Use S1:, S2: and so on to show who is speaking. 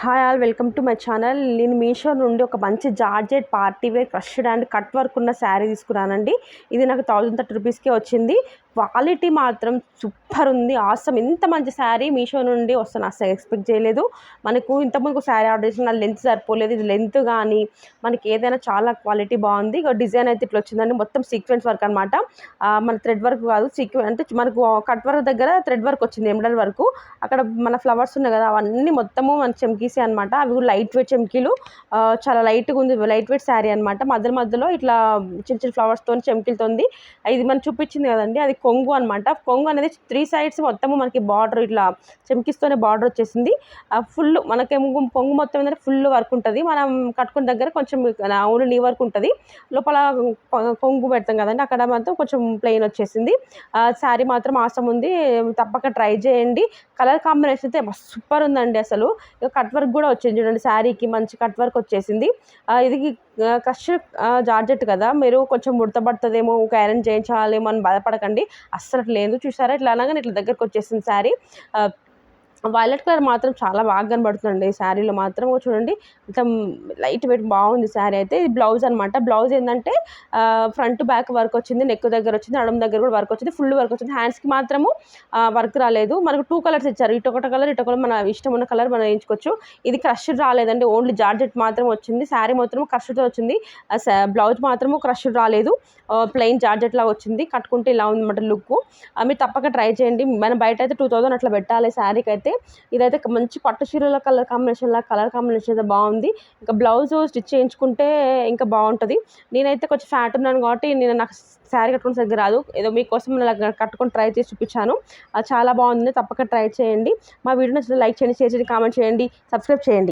S1: Hi all welcome to my channel. నేను మీషో నుండి ఒక మంచి georgette party wear crushed and cut work ఉన్న శారీ తీసుకున్నానండి. ఇది నాకు థౌజండ్ థర్టీ రూపీస్కే వచ్చింది. క్వాలిటీ మాత్రం సూపర్ ఉంది. ఆసమ్ ఇంత మంచి శారీ మీషో నుండి వస్తాను అసలు ఎక్స్పెక్ట్ చేయలేదు. మనకు ఇంతకుముందు శారీ ఆర్డర్ చేసిన లెంత్ సరిపోలేదు. ఇది లెంత్ కానీ మనకి ఏదైనా చాలా క్వాలిటీ బాగుంది. ఇక డిజైన్ అయితే ఇట్లా వచ్చిందండి. మొత్తం సీక్వెన్స్ వర్క్ అనమాట మన థ్రెడ్ వర్క్ కాదు సీక్వెన్స్ అంటే మనకు కట్ వర్క్ దగ్గర థ్రెడ్ వర్క్ వచ్చింది ఎంబ్రాయిడరీ వర్క్. అక్కడ మన ఫ్లవర్స్ ఉన్నాయి కదా అవన్నీ మొత్తము మన చెమ్కీసే అనమాట అవి కూడా లైట్ వెయిట్ చెమ్కీలు. చాలా లైట్గా ఉంది లైట్ వెయిట్ శారీ అనమాట మధ్య మధ్యలో ఇట్లా చిన్న చిన్న ఫ్లవర్స్తో చెమ్కీలతో ఇది మనం చూపించింది కదండి. అది కొంగు అనమాట కొంగు అనేది త్రీ సైడ్స్ మొత్తము మనకి బార్డర్ ఇట్లా చెమ్కిస్తోనే బార్డర్ వచ్చేసింది. ఫుల్ మనకేమో కొంగు మొత్తం ఏంటంటే ఫుల్ వర్క్ ఉంటుంది. మనం కట్టుకున్న దగ్గర కొంచెం ఓన్లీ నీ వర్క్ ఉంటుంది. లోపల కొంగు పెడతాం కదండి. అక్కడ మాత్రం కొంచెం ప్లెయిన్ వచ్చేసింది. శారీ మాత్రం ఆసం ఉంది. తప్పక ట్రై చేయండి. కలర్ కాంబినేషన్ అయితే సూపర్ ఉందండి అసలు. కట్ వర్క్ కూడా వచ్చింది చూడండి శారీకి మంచి కట్ వర్క్ వచ్చేసింది. ఇది కష్ జార్జెట్ కదా? మీరు కొంచెం ముడతపడుతుందేమో ఒక ఐరన్ చేయించాలేమో అని బాధపడకండి అస్సలు లేదు చూసారా? ఇట్లా అనగానే ఇట్లా దగ్గరకు వచ్చేసింది శారీ. వైలెట్ కలర్ మాత్రం చాలా బాగా కనబడుతుందండి. ఈ శారీలో మాత్రం చూడండి మొత్తం లైట్ వెయిట్ బాగుంది శారీ అయితే. ఇది బ్లౌజ్ అనమాట బ్లౌజ్ ఏంటంటే ఫ్రంట్ బ్యాక్ వర్క్ వచ్చింది నెక్ దగ్గర వచ్చింది నడుము దగ్గర కూడా వర్క్ వచ్చింది ఫుల్ వర్క్ వచ్చింది. హ్యాండ్స్కి మాత్రము వర్క్ రాలేదు. మనకు టూ కలర్స్ ఇచ్చారు. ఇటు ఒకటి కలర్ ఇటు ఒకటి మన ఇష్టం ఉన్న కలర్ మనం వేయించుకోవచ్చు. ఇది క్రష్ రాలేదండి. ఓన్లీ జార్జెట్ మాత్రం వచ్చింది. శారీ మాత్రం క్రష్తో వచ్చింది. బ్లౌజ్ మాత్రము క్రష్ రాలేదు. ప్లెయిన్ జార్జెట్ లాగా వచ్చింది. కట్టుకుంటే ఇలా ఉందన్నమాట లుక్ మీరు తప్పక ట్రై చేయండి. మనం బయట అయితే టూ థౌజండ్ అట్లా పెట్టాలి శారీకి అయితే. ఇదైతే మంచి పట్టు చీరల కలర్ కాంబినేషన్ లా కలర్ కాంబినేషన్ అయితే బాగుంది. ఇంకా బ్లౌజ్ స్టిచ్ చేయించుకుంటే ఇంకా బాగుంటుంది. నేనైతే కొంచెం ఫ్యాట్ ఉన్నాను కాబట్టి నేను నాకు శారీ కట్టుకుని సరిగ్గా రాదు. ఏదో మీకోసం అలా కట్టుకొని ట్రై చేసి చూపించాను. అది చాలా బాగుంది. తప్పక ట్రై చేయండి. మా వీడియో నచ్చితే లైక్ చేయండి షేర్ చేయండి కామెంట్ చేయండి సబ్స్క్రైబ్ చేయండి.